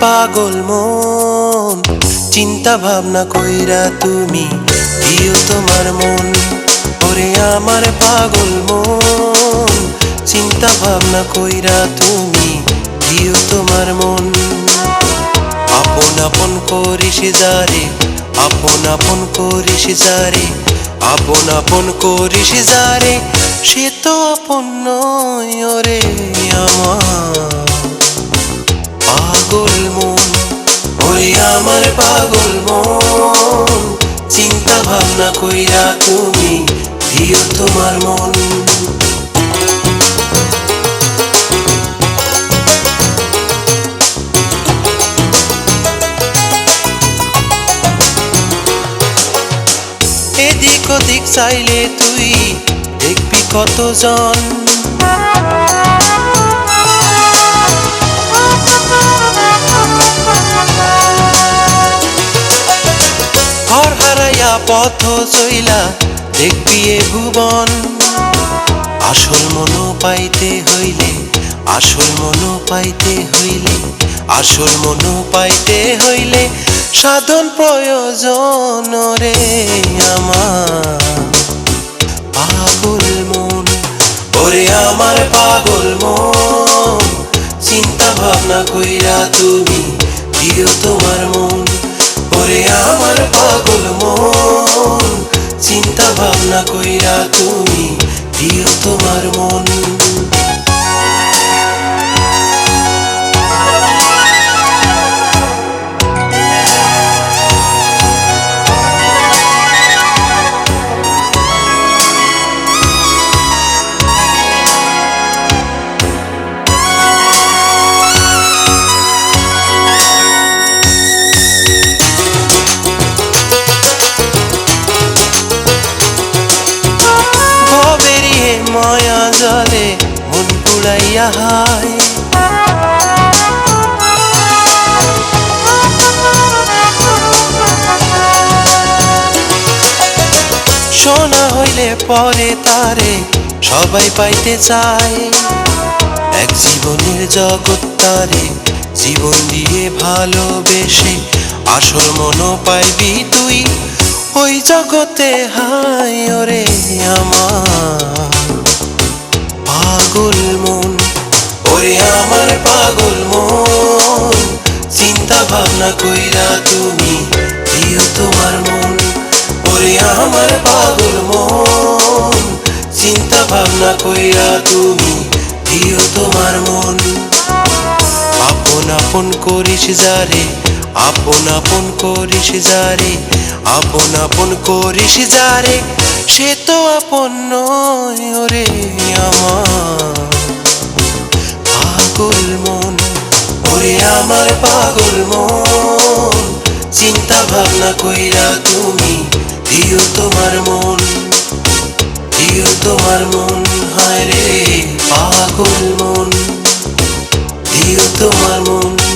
পাগল মন, চিন্তা ভাবনা কইরা তুমি দিও তোমার মন। ওরে আমার পাগল মন, চিন্তা ভাবনা কইরা তুমি দিও তোমার মন। আপন আপন করিস যারে, আপন আপন করিস যারে, আপন আপন করিস যারে, সে তো আপন নয় ওরে। ভাবনা কইরা তুমি দিও তোমার মন। এদিক ওদিক চাইলে তুই দেখবি কতজন। হারাইয়া পথ চইলা দেখবি এ ভুবন। আসল মন পাইতে হইলে, আসল মন পাইতে হইলে, আসল মন পাইতে হইলে সাধন প্রয়োজন রে আমার। পাগল মন, ওরে আমার পাগল মন, চিন্তা ভাবনা কইরা তুমি দিও তোমার মন। ওরে আমার পাগল মন। চিন্তা ভাবনা কইরা তুমি দিও তোমার মন। মায়া জলে মন পুড়াইয়া হায়। সোনা হইলে পরে তারে সবাই পাইতে চায়। এক জীবনের জগৎ তারে জীবন দিয়ে ভালোবেসে, আসল মন পাইবি তুই। ওই জগতে হাই ওরে ভাবনা কইরা তুমি দিও তোমার মন, ওরে আমার পাগল মন। চিন্তা ভাবনা কইরা তুমি দিও তোমার মন। আপন আপন করিস যারে, আপন আপন করিস যারে, আপন আপন করিস যারে। সে তো আপন নয় ওরে আমার। আমার পাগল মন। চিন্তা ভাবনা কইরা তুমি দিও তোমার মন। দিও তোমার মন, হায় রে পাগল মন। দিও তোমার মন।